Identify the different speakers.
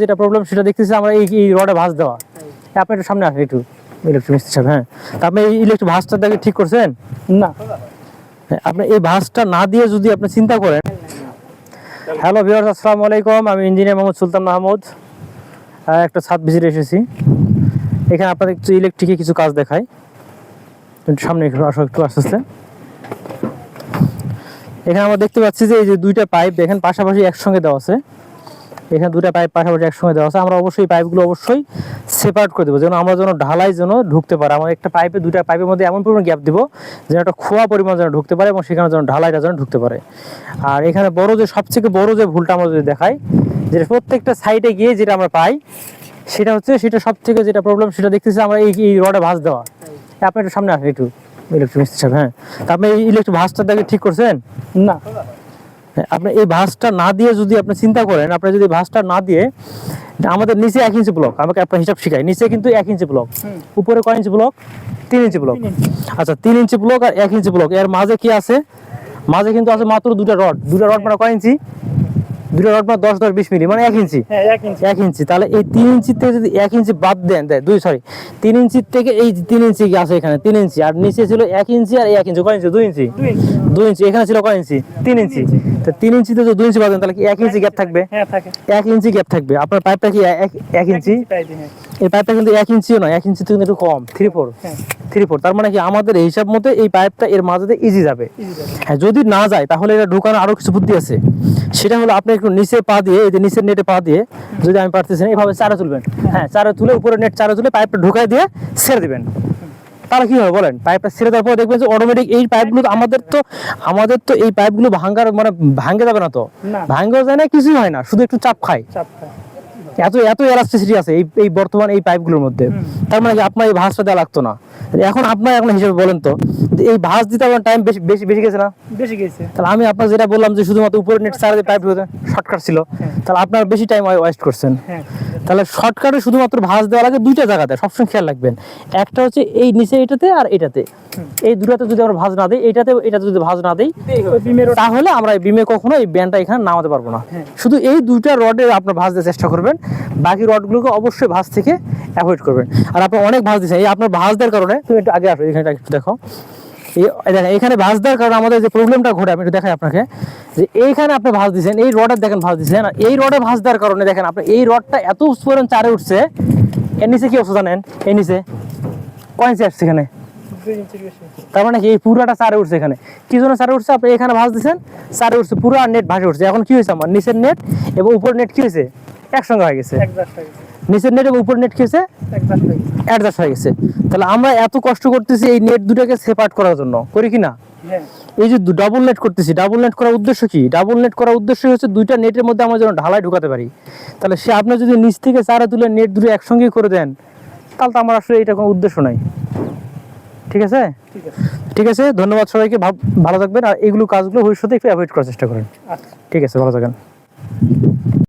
Speaker 1: যেটা প্রবলেম সেটা দেখতেছি আমরা এই এই রডে ভাঁজ দেওয়া। আপনি একটু সামনে আসেন একটু ইলেকট্রিক সাহেব হ্যাঁ। আপনি এই ইলেকট্রিক ভাঁজটা দেখে ঠিক করছেন?
Speaker 2: না।
Speaker 1: হ্যাঁ, আপনি এই ভাঁজটা না দিয়ে যদি আপনি চিন্তা করেন। হ্যালো আসসালামু আলাইকুম। আমি ইঞ্জিনিয়ার মোহাম্মদ সুলতান মাহমুদ। একটা ছাদ ভিজিট এসেছি। এখানে আপনাদের কিছু ইলেকট্রিকে কিছু কাজ দেখাই। একটু সামনে একটু আসো একটু আস্তে আস্তে। এখানে আমরা দেখতে পাচ্ছি যে এই যে দুইটা পাইপ দেখেন পাশাপাশি একসঙ্গে দেওয়া আছে। এখানে দুইটা পাইপ পাশাপাশি একসঙ্গে দেওয়া আছে। আমরা অবশ্যই পাইপগুলো অবশ্যই সেপারেট করে দেবো, যেন আমরা যেন ঢালাই যেন ঢুকতে পারে। আমরা একটা পাইপে দুইটা পাইপের মধ্যে এমন পরিমাণ গ্যাপ দিব, যেন একটা খোয়া পরিমাণ যেন ঢুকতে পারে এবং সেখানে যেন ঢালাইটা যেন ঢুকতে পারে। আর এখানে বড় যে, সবথেকে বড় যে ভুলটা আমরা যদি দেখাই, যে প্রত্যেকটা সাইডে গিয়ে যেটা আমরা পাই, সেটা হচ্ছে সেটা সব থেকে যেটা প্রবলেম সেটা দেখতেছি আমরা এই এই রডে ভাঁজ দেওয়া। আপনি একটু সামনে আসেন একটু ইলেকট্রিক মিস্ত্রি সাহেব হ্যাঁ। তা আপনি ইলেকট্রিক ভাঁজটা দেখে ঠিক করছেন?
Speaker 2: না।
Speaker 1: আপনি এই ভাঁজটা না দিয়ে যদি আপনি চিন্তা করেন আপনি যদি ভাঁজটা না দিয়ে আমাদের নিচে এক ইঞ্চি ব্লক আমাকে আপনার হিসাব শিখাই। নিচে কিন্তু এক ইঞ্চি ব্লক উপরে কয় ইঞ্চি ব্লক তিন ইঞ্চি ব্লক আচ্ছা তিন ইঞ্চি ব্লক আর এক ইঞ্চি ব্লক এর মাঝে কি আছে? মাঝে কিন্তু আছে মাত্র দুটা রড দুটা রড মানে কয় ইঞ্চি দুটা রড মানে দশ দশ বিশ মিলি মানে এক ইঞ্চি
Speaker 2: হ্যাঁ এক ইঞ্চি
Speaker 1: তাহলে এই তিন ইঞ্চি থেকে যদি এক ইঞ্চি বাদ দেন দেয় দুই সরি তিন ইঞ্চির থেকে এই তিন ইঞ্চি কি আছে এখানে? তিন ইঞ্চি আর নিচে ছিল এক ইঞ্চি আর এক ইঞ্চি কয় ইঞ্চি দুই ইঞ্চি
Speaker 2: দুই ইঞ্চি
Speaker 1: এখানে ছিল কয় ইঞ্চি তিন ইঞ্চি তিন ইঞ্চিতে যদি দুই ইঞ্চি বাদ তাহলে কি এক ইঞ্চি গ্যাপ থাকবে?
Speaker 2: হ্যাঁ
Speaker 1: এক ইঞ্চি গ্যাপ থাকবে। আপনার পাইপটা কি এক ইঞ্চি?
Speaker 2: হ্যাঁ।
Speaker 1: এই পাইপটা কিন্তু এক ইঞ্চিও নয় এক ইঞ্চি কিন্তু একটু কম থ্রি ফোর
Speaker 2: হ্যাঁ।
Speaker 1: থ্রি ফোর তার মানে কি আমাদের হিসাব মতো এই পাইপটা এর মাঝে ইজি যাবে। হ্যাঁ যদি না যায় তাহলে এটা ঢুকানো আরও কিছু বুদ্ধি আছে। সেটা হলো আপনি একটু নিচে পা দিয়ে এই যে নিচের নেটে পা দিয়ে যদি আমি পারতেছি না এইভাবে চারা তুলবেন। হ্যাঁ। চারে তুলে উপরে নেট চারে তুলে পাইপটা ঢুকাই দিয়ে ছেড়ে দিবেন। তাহলে কি হবে বলেন? পাইপটা ছেড়ে দেওয়ার পর দেখবেন যে অটোমেটিক এই পাইপগুলো আমাদের তো আমাদের তো এই পাইপগুলো ভাঙ্গার মানে ভাঙ্গে যাবে না তো? ভাঙ্গেও যায় না কিছুই হয় না শুধু একটু চাপ খায়।
Speaker 2: চাপ খায়।
Speaker 1: এত এত এলাস্টিসিটি আছে এই এই বর্তমান এই পাইপগুলোর মধ্যে। তার মানে আপনার এই ভাঁজটা দেওয়া লাগতো না। এখন আপনার এখন হিসেবে বলেন তো এই ভাঁজ দিতে আমার টাইম বেশি বেশি বেশি গেছে না?
Speaker 2: বেশি গেছে।
Speaker 1: তাহলে আমি আপনার যেটা বললাম যে শুধুমাত্র উপরে নেট দিয়ে পাইপ শর্টকাট ছিল তাহলে আপনার বেশি টাইম ওয়েস্ট করছেন।
Speaker 2: হ্যাঁ।
Speaker 1: তাহলে শর্টকাটে শুধুমাত্র ভাঁজ দেওয়া লাগে দুইটা জায়গাতে সবসময় খেয়াল রাখবেন। একটা হচ্ছে এই নিচে এটাতে আর এটাতে। এই দুটাতে যদি আমরা ভাঁজ না দিই এটাতে এটাতে যদি ভাঁজ না দিই তাহলে আমরা এই বিমে কখনো এই ব্যান্ডটা এখানে নামাতে পারব না।
Speaker 2: হ্যাঁ।
Speaker 1: শুধু এই দুইটা রডে আপনার ভাঁজ দেওয়ার চেষ্টা করবেন। বাকি রডগুলোকে অবশ্যই ভাঁজ থেকে অ্যাভয়েড করবেন। আর আপনি অনেক ভাঁজ দিচ্ছেন এই আপনার ভাঁজ দেওয়ার কারণে তুমি একটু আগে আসো এখানে একটু দেখো। দেখেন এখানে ভাঁজ দেওয়ার কারণে আমাদের যে প্রবলেমটা ঘটে আমি একটু দেখাই আপনাকে। যে এইখানে আপনি ভাঁজ দিচ্ছেন এই রডের দেখেন ভাঁজ দিচ্ছেন আর এই রডে ভাঁজ দেওয়ার কারণে দেখেন আপনি এই রডটা এত পরিমাণ চারে উঠছে এর নিচে কি অবস্থা জানেন? এর নিচে কয়েন্সি আসছে এখানে? তার মানে কি এই পুরাটা চারে উঠছে এখানে। কি জন্য চারে উঠছে? আপনি এখানে ভাঁজ দিচ্ছেন চারে উঠছে পুরো নেট ভাসে উঠছে। এখন কি হয়েছে আমার? নিচের নেট এবং উপর নেট কি হয়েছে? একসঙ্গে হয়ে গেছে। নিচের নেট এবং উপর নেট
Speaker 2: খেয়েছে
Speaker 1: অ্যাডজাস্ট হয়ে গেছে। তাহলে আমরা এত কষ্ট করতেছি এই নেট দুটাকে সেপারেট করার জন্য। করি কি না?
Speaker 2: হ্যাঁ।
Speaker 1: এই যে ডাবল নেট করতেছি ডাবল নেট করার উদ্দেশ্য কি? ডাবল নেট করার উদ্দেশ্য হচ্ছে দুইটা নেটের মধ্যে আমরা যেন ঢালাই ঢুকাতে পারি। তাহলে সে আপনি যদি নিচ থেকে চারা তুলে নেট দুটো একসঙ্গেই করে দেন তাহলে তো আমার আসলে এটা কোনো উদ্দেশ্য নাই। ঠিক আছে?
Speaker 2: ঠিক আছে।
Speaker 1: ধন্যবাদ সবাইকে ভালো থাকবেন। আর এগুলো কাজগুলো ভবিষ্যতে একটু অ্যাভয়েড করার চেষ্টা করেন।
Speaker 2: আচ্ছা।
Speaker 1: ঠিক আছে ভালো থাকেন।